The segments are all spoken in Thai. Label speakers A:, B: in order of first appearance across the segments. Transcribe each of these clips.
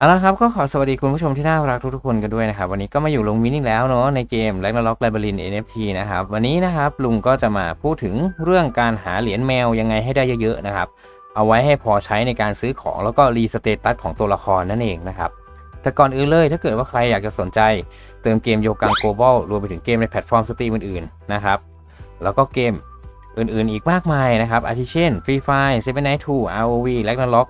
A: เอาละครับก็ขอสวัสดีคุณผู้ชมที่น่ารักทุกๆคนกันด้วยนะครับ วันนี้ก็มาอยู่ลงมินิแล้วเนาะในเกม Ragnarok Labyrinth NFT นะครับวันนี้นะครับลุงก็จะมาพูดถึงเรื่องการหาเหรียญแมวยังไงให้ได้เยอะๆนะครับเอาไว้ให้พอใช้ในการซื้อของแล้วก็รีสเตตัสของตัวละครนั่นเองนะครับแต่ก่อนอื่นเลยถ้าเกิดว่าใครอยากจะสนใจเติมเกมโยกัง Global รวมไปถึงเกมในแพลตฟอร์มสตรีมอื่นๆนะครับแล้วก็เกมอื่นๆอีกมากมายนะครับอาทิเช่น Free Fire Seven Night 2 ROV Ragnarok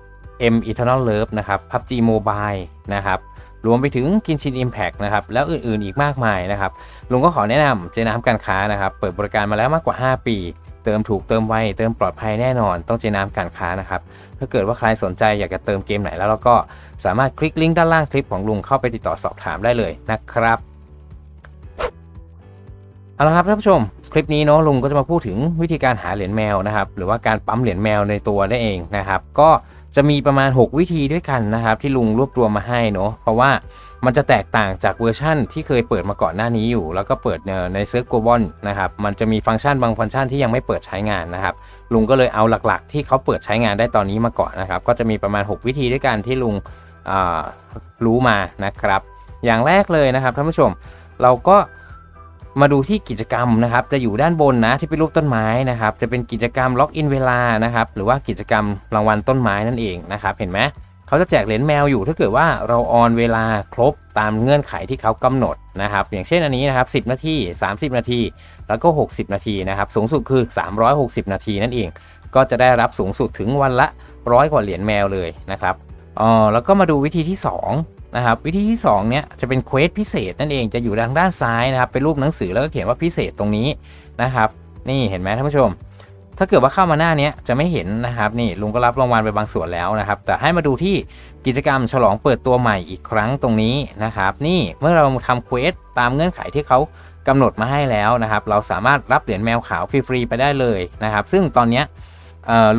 A: M Eternal Love นะครับ PUBG Mobile นะครับรวมไปถึง Genshin Impact นะครับ แล้วอื่นๆอีกมากมายนะครับ ลุงก็ขอแนะนำเจน้ำการค้านะครับ เปิดบริการมาแล้วมากกว่า 5 ปี เติมถูกเติมไว เติมปลอดภัยแน่นอน ต้องเจน้ำการค้านะครับ ถ้าเกิดว่าใครสนใจอยากจะเติมเกมไหนแล้วเราก็สามารถคลิกลิงก์ด้านล่างคลิปของลุงเข้าไปติดต่อสอบถามได้เลยนะครับเอาละครับท่านผู้ชมคลิปนี้เนาะลุงก็จะมาพูดถึงวิธีการหาเหรียญแมวนะครับหรือว่าการปั๊มเหรียญแมวในตัวได้เองนะครับ ก็ จะมีประมาณ 6 วิธีด้วยกันนะครับ ที่ลุงรวบรวมมาให้เนาะเพราะว่ามันจะแตกต่างจากเวอร์ชั่นที่เคยเปิดมาก่อนหน้านี้อยู่ แล้วก็เปิดในเซิร์ฟโกลบอลนะครับมันจะมีฟังก์ชันบางฟังก์ชันที่ยังไม่เปิดใช้งานนะครับลุงก็เลยเอาหลักๆ ที่เขาเปิดใช้งานได้ตอนนี้มาก่อนนะครับก็จะมีประมาณ 6 วิธีด้วยกันที่ลุงรู้มานะครับ อย่างแรกเลยนะครับท่านผู้ชมเราก็ มาดูที่กิจกรรมนะครับ จะอยู่ด้านบนนะที่เป็นรูปต้นไม้นะครับ จะเป็นกิจกรรมล็อกอินเวลานะครับ หรือว่ากิจกรรมรางวัลต้นไม้นั่นเองนะครับ เห็นไหมเขาจะแจกเหรียญแมวอยู่ถ้าเกิดว่าเราออนเวลาครบตามเงื่อนไขที่เขากำหนดนะครับ อย่างเช่นอันนี้นะครับ 10 นาที 30 นาที แล้วก็ 60 นาทีนะครับ สูงสุดคือ 360 นาทีนั่นเอง ก็จะได้รับสูงสุดถึงวันละร้อยกว่าเหรียญแมวเลยนะครับอ๋อแล้วก็มาดูวิธีที่ 2 นะครับวิธีที่2เนี่ยจะเป็นเควสพิเศษนั่นเองจะอยู่ทางด้านซ้ายนะครับเป็นรูปหนังสือแล้วก็เขียนว่าพิเศษตรงนี้นะครับ นี่เห็นไหมท่านผู้ชม ถ้าเกิดว่าเข้ามาหน้านี้จะไม่เห็นนะครับนี่ลุงก็รับรางวัลไปบางส่วนแล้วนะครับ แต่ให้มาดูที่กิจกรรมฉลองเปิดตัวใหม่อีกครั้งตรงนี้นะครับ นี่เมื่อเราทำเควสตามเงื่อนไขที่เขากำหนดมาให้แล้วนะครับ เราสามารถรับเหรียญแมวขาวฟรีๆไปได้เลยนะครับ ซึ่งตอนนี้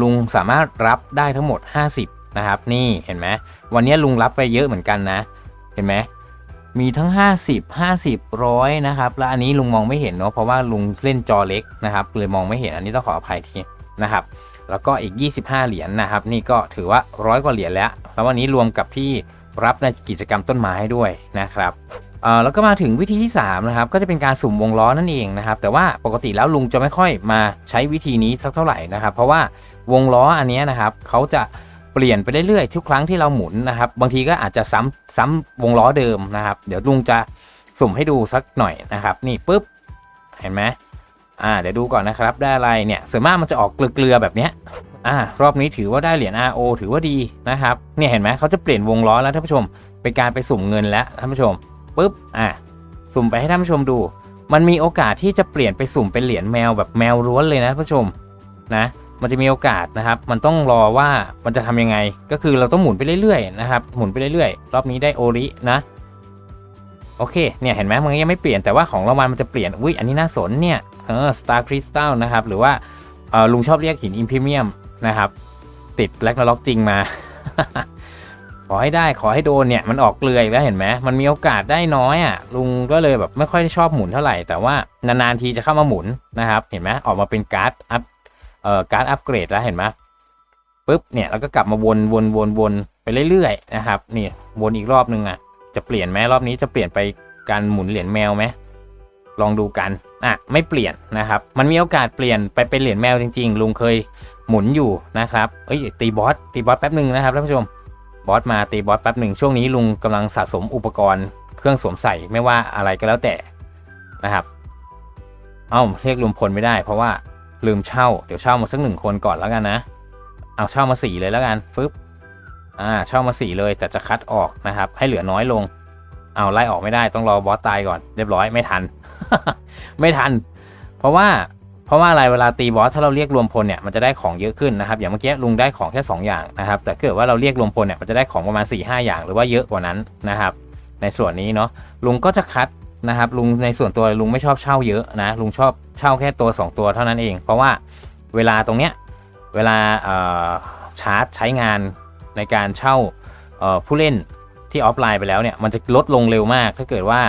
A: ลุงสามารถรับได้ทั้งหมด 50 นะครับ นี่เห็นไหมวันนี้ลุงรับไปเยอะเหมือนกันนะ เห็นไหมมีทั้ง 50 50ร้อยนะครับ และอันนี้ลุงมองไม่เห็นเนาะเพราะว่าลุงเล่นจอเล็กนะครับเลยมองไม่เห็นอันนี้ต้องขออภัยทีนะครับ แล้วก็อีก 25 เหรียญนนะครับ นี่ก็ถือว่าร้อยกว่าเหรียญแล้ว แล้ววันนี้รวมกับที่รับในกิจกรรมต้นไม้ด้วยนะครับเอ่อแล้วก็มาถึงวิธีที่3นะครับก็จะเป็นการสุ่มวงล้อนั่นเองนะครับ แต่ว่าปกติแล้วลุงจะไม่ค่อยมาใช้วิธีนี้สักเท่าไหร่นะครับ เพราะว่าวงล้ออันนี้นะครับเขาจะ เปลี่ยนไปเรื่อยๆ ทุกครั้งที่เราหมุนนะครับ บางทีก็อาจจะซ้ำซ้ำวงล้อเดิมนะครับ เดี๋ยวลุงจะสุ่มให้ดูสักหน่อยนะครับ นี่ปุ๊บ เห็นไหมอ่า เดี๋ยวดูก่อนนะครับได้อะไรเนี่ยส่วนมากมันจะออกเกลือๆแบบเนี้ยอ่ารอบนี้ถือว่าได้เหรียญ RO ถือว่าดีนะครับ เนี่ยเห็นไหมเขาจะเปลี่ยนวงล้อแล้วท่านผู้ชม เป็นการไปสุ่มเงินแล้วท่านผู้ชมปุ๊บอะสุ่มไปให้ท่านผู้ชมดู มันมีโอกาสที่จะเปลี่ยนไปสุ่มเป็นเหรียญแมวแบบแมวล้วนเลยนะท่านผู้ชมนะ มันจะมีโอกาสนะครับ มันต้องรอว่ามันจะทำยังไง ก็คือเราต้องหมุนไปเรื่อยๆนะครับ หมุนไปเรื่อยๆ รอบนี้ได้โอรินะ โอเค เนี่ยเห็นไหมมันยังไม่เปลี่ยน แต่ว่าของรางวัลมันจะเปลี่ยน อุ้ยอันนี้น่าสนเนี่ย เออ Star Crystal นะครับ หรือว่าเออลุงชอบเรียกหิน Imperium นะครับ ติดแลกนาล็อกจริงมา ขอให้ได้ ขอให้โดนเนี่ย มันออกเกลืออีกแล้วเห็นไหมมันมีโอกาสได้น้อยอะ ลุงก็เลยแบบไม่ค่อยชอบหมุนเท่าไหร่ แต่ว่านานๆทีจะเข้ามาหมุนนะครับ เห็นไหมออกมาเป็นการ์ดอัพ เอ่อการอัปเกรดแล้วเห็นไหมปุ๊บเนี่ยแล้วก็กลับมาวนวนวนวนไปเรื่อยๆนะครับนี่วนอีกรอบนึงอะจะเปลี่ยนไหมรอบนี้จะเปลี่ยนไปการหมุนเหรียญแมวไหมลองดูกันอะไม่เปลี่ยนนะครับ มันมีโอกาสเปลี่ยนไปเป็นเหรียญแมวจริง ๆ ลุงเคยหมุนอยู่นะครับเอ้ยตีบอสตีบอสแป๊บหนึ่งนะครับท่านผู้ชมบอสมาตีบอสแป๊บหนึ่งช่วงนี้ลุงกำลังสะสมอุปกรณ์เครื่องสวมใส่ไม่ว่าอะไรก็แล้วแต่นะครับ เอ้าเรียกรวมพลไม่ได้เพราะว่า ลืมเช่า เดี๋ยวเช่ามาสักหนึ่งคนก่อนแล้วกันนะ เอาเช่ามาสี่เลยแล้วกันฟึบอ่าเช่ามาสี่เลยแต่จะคัดออกนะครับ ให้เหลือน้อยลง เอาไล่ออกไม่ได้ต้องรอบอสตายก่อน เรียบร้อยไม่ทัน ไม่ทัน เพราะว่าเพราะว่าอะไรเวลาตีบอสถ้าเราเรียกรวมพลเนี่ยมันจะได้ของเยอะขึ้นนะครับ อย่างเมื่อกี้ลุงได้ของแค่2อย่างนะครับ แต่เกิดว่าเราเรียกรวมพลเนี่ยมันจะได้ของประมาณ4ี่ห้าอย่าง หรือว่าเยอะกว่านั้นนะครับ ในส่วนนี้เนาะลุงก็จะคัด นะครับลุงในส่วนตัวลุงไม่ชอบเช่าเยอะนะลุงชอบเช่าแค่ตัว 2 ตัวเท่านั้นเอง เพราะว่าเวลาตรงเนี้ยเวลาชาร์จใช้งานในการเช่าผู้เล่นที่ออฟไลน์ไปแล้วเนี่ยมันจะลดลงเร็วมาก ถ้าเกิดว่า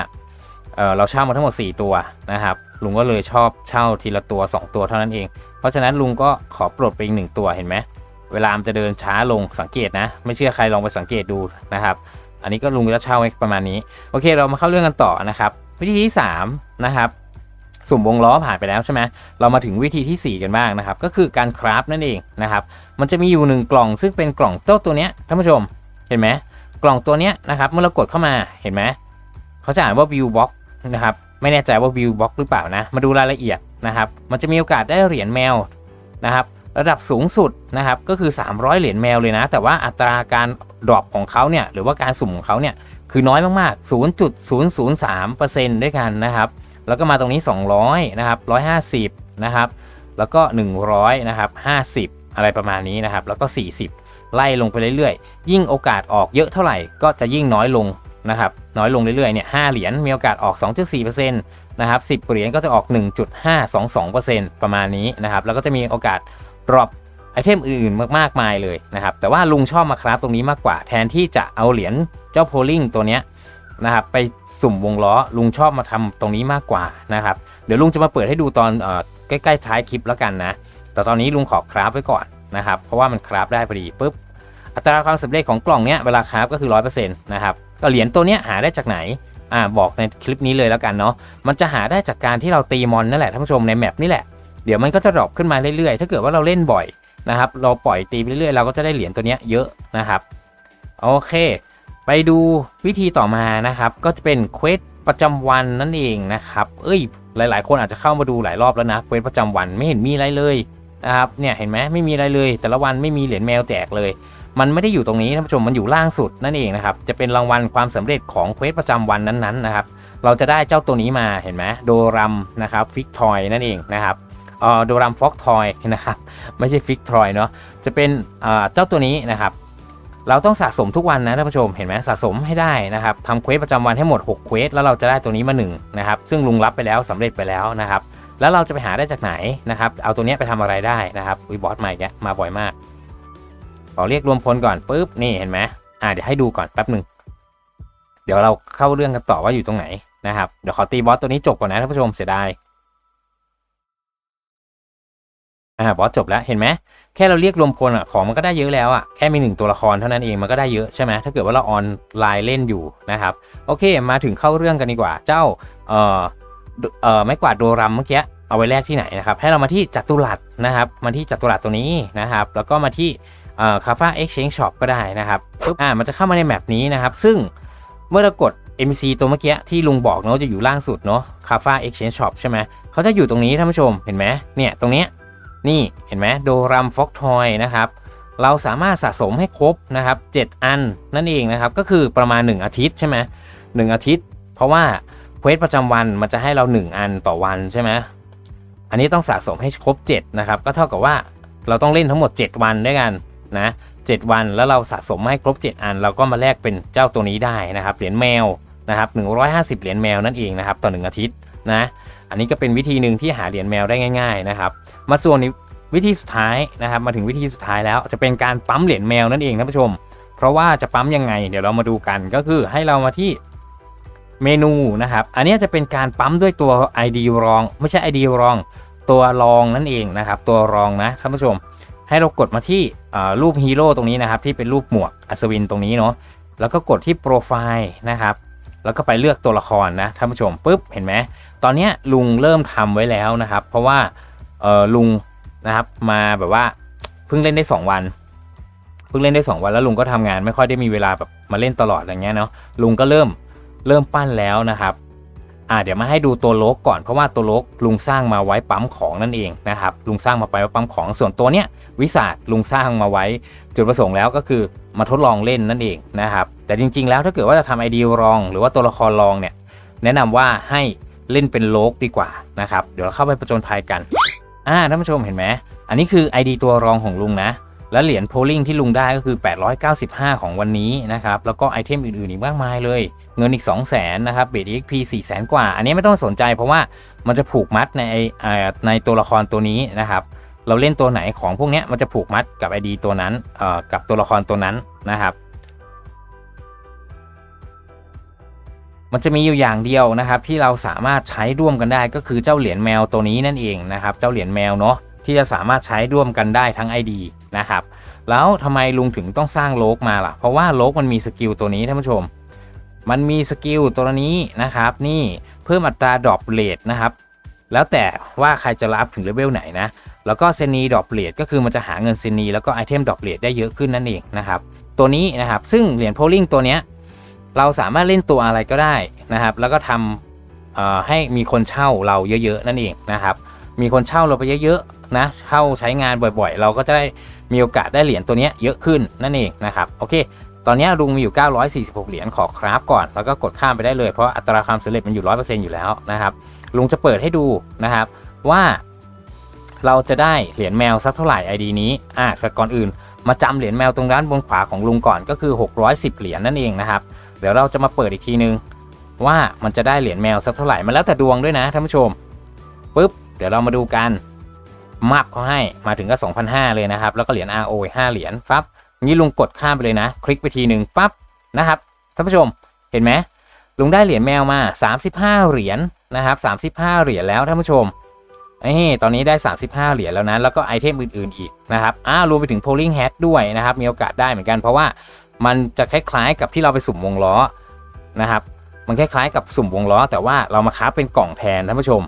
A: เราเช่ามาทั้งหมด 4 ตัวนะครับลุงก็เลยชอบเช่าทีละตัว 2 ตัวเท่านั้นเอง เพราะฉะนั้นลุงก็ขอปลดไปอีกหนึ่งตัวเห็นไหมเวลามันจะเดินช้าลงสังเกตนะ ไม่เชื่อใครลองไปสังเกตดูนะครับ อันนี้ก็ลุงจะเช่าไว้ประมาณนี้ โอเคเรามาเข้าเรื่องกันต่อนะครับ วิธีที่3นะครับสุ่มวงล้อผ่านไปแล้วใช่ไหมเรามาถึงวิธีทีสี่4 กันบ้างนะครับ ก็คือการคราฟนั่นเองนะครับ มันจะมีอยู่หนึ่งกล่องซึ่งเป็นกล่องเจ้าตัวเนี้ยท่านผู้ชมเห็นไหมกล่องตัวเนี้ยนะครับเมื่อเรากดเข้ามาเห็นไหมเขาจะอ่านว่า view box นะครับไม่แน่ใจว่า view box หรือเปล่านะ มาดูรายละเอียดนะครับ มันจะมีโอกาสได้เหรียญแมวนะครับ ระดับสูงสุดนะครับก็คือ 300 เหรียญแมวเลยนะ แต่ว่าอัตราการดรอปของเขาเนี่ยหรือว่าการสุ่มของเขาเนี่ยคือน้อยมากๆ 0.003%ด้วยกันนะครับ แล้วก็มาตรงนี้ 200 นะครับ 150 นะครับ แล้วก็ 100 นะครับ 50 อะไรประมาณนี้นะครับ แล้วก็ 40 ไล่ลงไปเรื่อยๆ ยิ่งโอกาสออกเยอะเท่าไหร่ก็จะยิ่งน้อยลงนะครับ น้อยลงเรื่อยๆ เนี่ย 5 เหรียญมีโอกาสออก 2.4%นะครับ 10 เหรียญก็จะออก 1.522%ประมาณนี้นะครับ แล้วก็จะมีโอกาส ดรอปไอเทมอื่นๆมากมายเลยนะครับ แต่ว่าลุงชอบมาคราฟตรงนี้มากกว่า แทนที่จะเอาเหรียญเจ้าโพลิงตัวเนี้ยนะครับไปสุ่มวงล้อลุงชอบมาทำตรงนี้มากกว่านะครับ เดี๋ยวลุงจะมาเปิดให้ดูตอนใกล้ๆท้ายคลิปแล้วกันนะ แต่ตอนนี้ลุงขอคราฟไว้ก่อนนะครับ เพราะว่ามันคราฟได้พอดีปุ๊บอัตราความสำเร็จของกล่องเนี้ยเวลาคราฟก็คือ 100%นะครับก็เหรียญตัวเนี้ยหาได้จากไหนอ่าบอกในคลิปนี้เลยแล้วกันเนาะมันจะหาได้จากการที่เราตีมอนนั่นแหละท่านผู้ชมในแมปนี่แหละ เดี๋ยวมันก็จะดรอปขึ้นมาเรื่อยๆ ถ้าเกิดว่าเราเล่นบ่อยนะครับ เราปล่อยตีไปเรื่อยๆ เราก็จะได้เหรียญตัวนี้เยอะนะครับ โอเค ไปดูวิธีต่อมานะครับ ก็จะเป็นเควสประจำวันนั่นเองนะครับ เอ้ย หลายๆ คนอาจจะเข้ามาดูหลายรอบแล้วนะเควสประจำวันไม่เห็นมีอะไรเลยนะครับ เนี่ยเห็นไหมไม่มีอะไรเลย แต่ละวันไม่มีเหรียญแมวแจกเลย มันไม่ได้อยู่ตรงนี้ท่านผู้ชมมันอยู่ล่างสุดนั่นเองนะครับ จะเป็นรางวัลความสำเร็จของเควสประจำวันนั้นๆนะครับ เราจะได้เจ้าตัวนี้มาเห็นไหมโดรัมนะครับฟิกทอยนั่นเองนะครับ โดรัมฟ็อกทอยนะครับไม่ใช่ฟิกทอยเนาะจะเป็นเจ้าตัวนี้นะครับเราต้องสะสมทุกวันนะท่านผู้ชมเห็นไหมสะสมให้ได้นะครับทำเควสประจำวันให้หมด6เควสแล้วเราจะได้ตัวนี้มา1นะครับซึ่งลุงรับไปแล้วสำเร็จไปแล้วนะครับแล้วเราจะไปหาได้จากไหนนะครับเอาตัวเนี้ยไปทำอะไรได้นะครับวีบอสใหม่แกมาบ่อยมากขอเรียกรวมพลก่อนปุ๊บนี่เห็นไหมอ่าเดี๋ยวให้ดูก่อนแป๊บหนึ่งเดี๋ยวเราเข้าเรื่องกันต่อว่าอยู่ตรงไหนนะครับเดี๋ยวขอตีบอสตัวนี้จบก่อนนะท่านผู้ชมเสียดาย อ่าบอสจบแล้วเห็นไหมแค่เราเรียกรวมพลอะของมันก็ได้เยอะแล้วอะแค่มีหนึ่งตัวละครเท่านั้นเองมันก็ได้เยอะใช่ไหมถ้าเกิดว่าเราออนไลน์เล่นอยู่นะครับโอเคมาถึงเข้าเรื่องกันดีกว่าเจ้าเอ่อเอ่อไม้กวาดโดรัมเมื่อกี้เอาไว้แลกที่ไหนนะครับให้เรามาที่จัตุรัสนะครับมาที่จัตุรัสตัวนี้นะครับแล้วก็มาที่เอ่อคาฟ้าเอ็กชแนนช็อปก็ได้นะครับปุ๊บอ่ามันจะเข้ามาในแมปนี้นะครับซึ่งเมื่อเรากด MC ตัวเมื่อกี้ที่ลุงบอกเนาะจะอยู่ล่างสุดเนาะคาฟ้าเอ็กชแนนช็อปใช่ไหมเขาจะอยู่ตรงนี้ท่านผู้ชมเห็นไหมเนี่ยตรงเนี้ย นี่เห็นไหมโดรัมฟ็อกทอยนะครับ เราสามารถสะสมให้ครบนะครับ 7 อันนั่นเองนะครับ ก็คือประมาณ 1 อาทิตย์ใช่ไหมหนึ่งอาทิตย์ เพราะว่าเควสประจำวันมันจะให้เรา 1 อันต่อวันใช่ไหมอันนี้ต้องสะสมให้ครบ 7 นะครับ ก็เท่ากับว่าเราต้องเล่นทั้งหมด 7 วันด้วยกันนะ7วันแล้วเราสะสมให้ครบ 7 อัน เราก็มาแลกเป็นเจ้าตัวนี้ได้นะครับเหรียญแมวนะครับ150 เหรียญแมวนั่นเองนะครับต่อ 1 อาทิตย์นะ อันนี้ก็เป็นวิธีหนึ่งที่หาเหรียญแมวได้ง่าย ๆนะครับ มาส่วนวิธีสุดท้ายนะครับ มาถึงวิธีสุดท้ายแล้วจะเป็นการปั๊มเหรียญแมวนั่นเองท่านผู้ชม เพราะว่าจะปั๊มยังไง เดี๋ยวเรามาดูกันก็คือให้เรามาที่เมนูนะครับ อันนี้จะเป็นการปั๊มด้วยตัว ID รอง ไม่ใช่ ID รอง ตัวรองนั่นเองนะครับ ตัวรองนะท่านผู้ชม ให้เรากดมาที่รูปฮีโร่ตรงนี้นะครับ ที่เป็นรูปหมวกอัศวินตรงนี้เนาะแล้วก็กดที่โปรไฟล์นะครับ แล้วก็ไปเลือกตัวละครนะท่านผู้ชมปุ๊บเห็นไหม ตอนนี้ลุงเริ่มทำไว้แล้วนะครับ เพราะว่าเออลุงนะครับมาแบบว่าเพิ่งเล่นได้ 2 วัน เพิ่งเล่นได้ 2 วันแล้วลุงก็ทำงานไม่ค่อยได้มีเวลาแบบมาเล่นตลอดอะไรเงี้ยเนาะลุงก็เริ่มเริ่มปั้นแล้วนะครับอ่าเดี๋ยวมาให้ดูตัวโลกก่อนเพราะว่าตัวโลกลุงสร้างมาไว้ปั๊มของนั่นเองนะครับลุงสร้างมาไปไว้ปั๊มของส่วนตัวเนี้ยวิสาดลุงสร้างมาไว้จุดประสงค์แล้วก็คือมาทดลองเล่นนั่นเองนะครับแต่จริง ๆ แล้วถ้าเกิดว่าจะทำไอเดียรอง หรือว่าตัวละครรองเนี่ยแนะนำว่าให้ เล่นเป็นโลกดีกว่านะครับ เดี๋ยวเราเข้าไปประจนภัยกัน อ่าท่านผู้ชมเห็นไหม อันนี้คือ ID ตัวรองของลุงนะ แล้วเหรียญโพลิงที่ลุงได้ก็คือ 895 ของวันนี้นะครับ แล้วก็ไอเทมอื่นๆอีกมากมายเลย เงินอีก 2 0 0 0 0 0นะครับเบส XP 4 0 0 0 0กว่า อันนี้ไม่ต้องสนใจเพราะว่ามันจะผูกมัดในไอในตัวละครตัวนี้นะครับเราเล่นตัวไหนของพวกนี้มันจะผูกมัดกับ ID ตัวนั้นกับตัวละครตัวนั้นนะครับ มันจะมีอยู่อย่างเดียวนะครับ ที่เราสามารถใช้ร่วมกันได้ก็คือเจ้าเหรียญแมวตัวนี้นั่นเองนะครับเจ้าเหรียญแมวเนาะที่จะสามารถใช้ร่วมกันได้ทั้ง ID นะครับแล้วทำไมลุงถึงต้องสร้างโลกมาล่ะ เพราะว่าโลกมันมีสกิลตัวนี้ท่านผู้ชม มันมีสกิลตัวนี้นะครับ นี่เพิ่มอัตราดรอปเลทนะครับ แล้วแต่ว่าใครจะรับถึงเลเวลไหนนะ แล้วก็เซนีดรอปเลทก็คือมันจะหาเงินเซนีแล้วก็ไอเทมดรอปเลทได้เยอะขึ้นนั่นเองนะครับ ตัวนี้นะครับ ซึ่งเหรียญโพลิงตัวเนี้ย เราสามารถเล่นตัวอะไรก็ได้นะครับ แล้วก็ทำให้มีคนเช่าเราเยอะๆนั่นเองนะครับ มีคนเช่าเราไปเยอะๆนะเช่าใช้งานบ่อยๆ เราก็จะได้มีโอกาสได้เหรียญตัวนี้เยอะขึ้นนั่นเองนะครับโอเคตอนนี้ลุงมีอยู่ 946 เหรียญขอคราฟก่อน แล้วก็กดข้ามไปได้เลย เพราะอัตราความสำเร็จมันอยู่ 100%อยู่แล้วนะครับ ลุงจะเปิดให้ดูนะครับว่าเราจะได้เหรียญแมวสักเท่าไหร่ ID นี้อะแต่ก่อนอื่นมาจำเหรียญแมวตรงด้านบนขวาของลุงก่อนก็คือ 610 เหรียญนั่นเองนะครับ เดี๋ยวเราจะมาเปิดอีกทีนึง ว่ามันจะได้เหรียญแมวสักเท่าไหร่มันแล้วแต่ดวงด้วยนะท่านผู้ชมปุ๊บเดี๋ยวเรามาดูกันมับเขาให้มาถึงก็ 2,500 เลยนะครับ แล้วก็เหรียญ RO 5เหรียญฟับงี้ลุงกดข้ามไปเลยนะ คลิกไปทีหนึ่งปั๊บนะครับท่านผู้ชมเห็นไหมลุงได้เหรียญแมวมา 35 เหรียญนะครับ 35 เหรียญแล้วท่านผู้ชมเอ้ตอนนี้ได้ 35 เหรียญแล้วนะ แล้วก็ไอเทมอื่น ๆ อีกนะครับ อ้ารวมไปถึง polling hat ด้วยนะครับ มีโอกาสได้เหมือนกัน เพราะว่า มันจะคล้ายๆกับที่เราไปสุ่มวงล้อนะครับ มันคล้ายๆกับสุ่มวงล้อ แต่ว่าเรามาค้าเป็นกล่องแทนท่านผู้ชม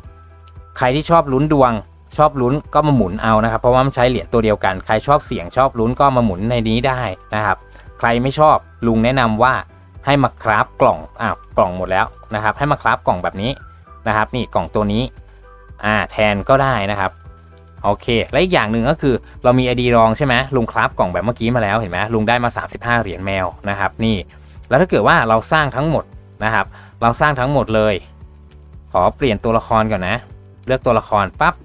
A: ใครที่ชอบลุ้นดวง ชอบลุ้นก็มาหมุนเอานะครับ เพราะว่ามันใช้เหรียญตัวเดียวกัน ใครชอบเสี่ยงชอบลุ้นก็มาหมุนในนี้ได้นะครับ ใครไม่ชอบลุงแนะนำว่าให้มาคราฟกล่องอ้าวกล่องหมดแล้วนะครับ ให้มาคราฟกล่องแบบนี้นะครับ นี่กล่องตัวนี้อ่าแทนก็ได้นะครับ โอเค และอีกอย่างหนึ่งก็คือเรามีไอดีรองใช่ไหมลุงคราฟกล่องแบบเมื่อกี้มาแล้วเห็นไหมลุงได้มา 35 เหรียญแมวนะครับนี่แล้วถ้าเกิดว่าเราสร้างทั้งหมดนะครับ เราสร้างทั้งหมดเลย ขอเปลี่ยนตัวละครก่อนนะ เลือกตัวละครปั๊บ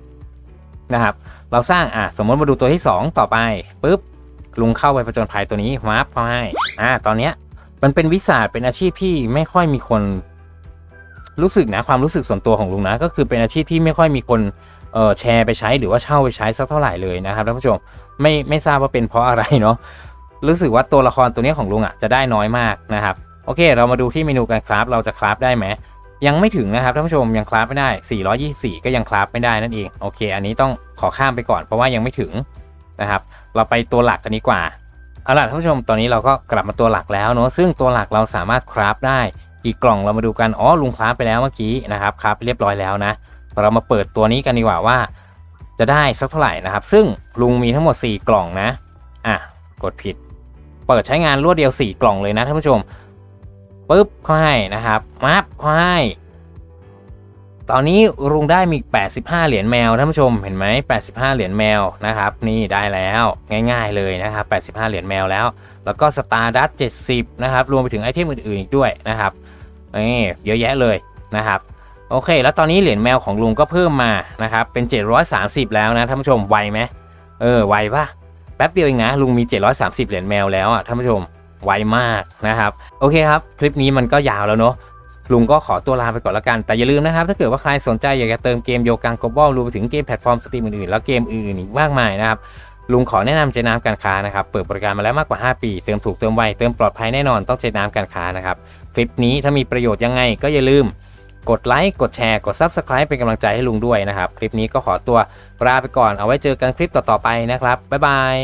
A: นะครับ เราสร้างอะสมมติมาดูตัวที่ 2 ต่อไปปุ๊บลุงเข้าไปประจนภัยตัวนี้มาร์ปเขาให้อ่าตอนเนี้ยมันเป็นวิสาเป็นอาชีพที่ไม่ค่อยมีคนรู้สึกนะความรู้สึกส่วนตัวของลุงนะก็คือเป็นอาชีพที่ไม่ค่อยมีคน เออแชร์ไปใช้หรือว่าเช่าไปใช้สักเท่าไหร่เลยนะครับท่านผู้ชมไม่ไม่ทราบว่าเป็นเพราะอะไรเนาะรู้สึกว่าตัวละครตัวนี้ของลุงอะจะได้น้อยมากนะครับโอเค เรามาดูที่เมนูการคราฟเราจะคราฟได้ไหมยังไม่ถึงนะครับท่านผู้ชมยังคราฟไม่ได้ 424 ก็ยังคราฟไม่ได้นั่นเองโอเค อันนี้ต้องขอข้ามไปก่อนเพราะว่ายังไม่ถึงนะครับเราไปตัวหลักกันดีกว่าเอาล่ะท่านผู้ชมตอนนี้เราก็กลับมาตัวหลักแล้วเนอะซึ่งตัวหลักเราสามารถคราฟได้กี่กล่องเรามาดูกันอ๋อลุงคราฟไปแล้วเมื่อกี้นะครับคราฟเรียบร้อยแล้วนะ เรามาเปิดตัวนี้กันดีกว่าว่า จะได้สักเท่าไหร่นะครับ ซึ่งลุงมีทั้งหมด 4 กล่องนะ อะ กดผิด เปิดใช้งานรวดเดียว 4 กล่องเลยนะท่านผู้ชมปุ๊บเขาให้นะครับมับเขาให้ ตอนนี้ลุงได้มี 85 เหรียญแมวท่านผู้ชมเห็นไหม85 เหรียญแมวนะครับ นี่ได้แล้วง่าย ๆเลยนะครับ 85 เหรียญแมวแล้ว แล้วก็สตาร์ดัต70 นะครับ รวมไปถึงไอเทมอื่นๆอีกด้วยนะครับนี่เยอะแยะเลยนะครับ โอเค แล้วตอนนี้เหรียญแมวของลุงก็เพิ่มมานะครับเป็น 730 แล้วนะท่านผู้ชมไวไหมเออไวปะแป๊บเดียวเองนะลุงมี 730 เหรียญแมวแล้วอะท่านผู้ชมไวมากนะครับโอเคครับคลิปนี้มันก็ยาวแล้วเนาะลุงก็ขอตัวลาไปก่อนละกัน แต่อย่าลืมนะครับ ถ้าเกิดว่าใครสนใจอยากจะเติมเกมโยกังโกบอลรวมไปถึงเกมแพลตฟอร์มสตรีมอื่นๆ แล้วเกมอื่นๆอีกมากมายนะครับ ลุงขอแนะนำเจน้ำการค้านะครับ เปิดบริการมาแล้วมากกว่า 5 ปี เติมถูกเติมไว เติมปลอดภัยแน่นอนต้องเจน้ำการค้านะครับ คลิปนี้ถ้ามีประโยชน์ยังไงก็อย่าลืม กดไลค์กดแชร์กด Subscribe เป็นกำลังใจให้ลุงด้วยนะครับ คลิปนี้ก็ขอตัวลาไปก่อนเอาไว้เจอกันคลิปต่อๆไปนะครับบ๊ายบาย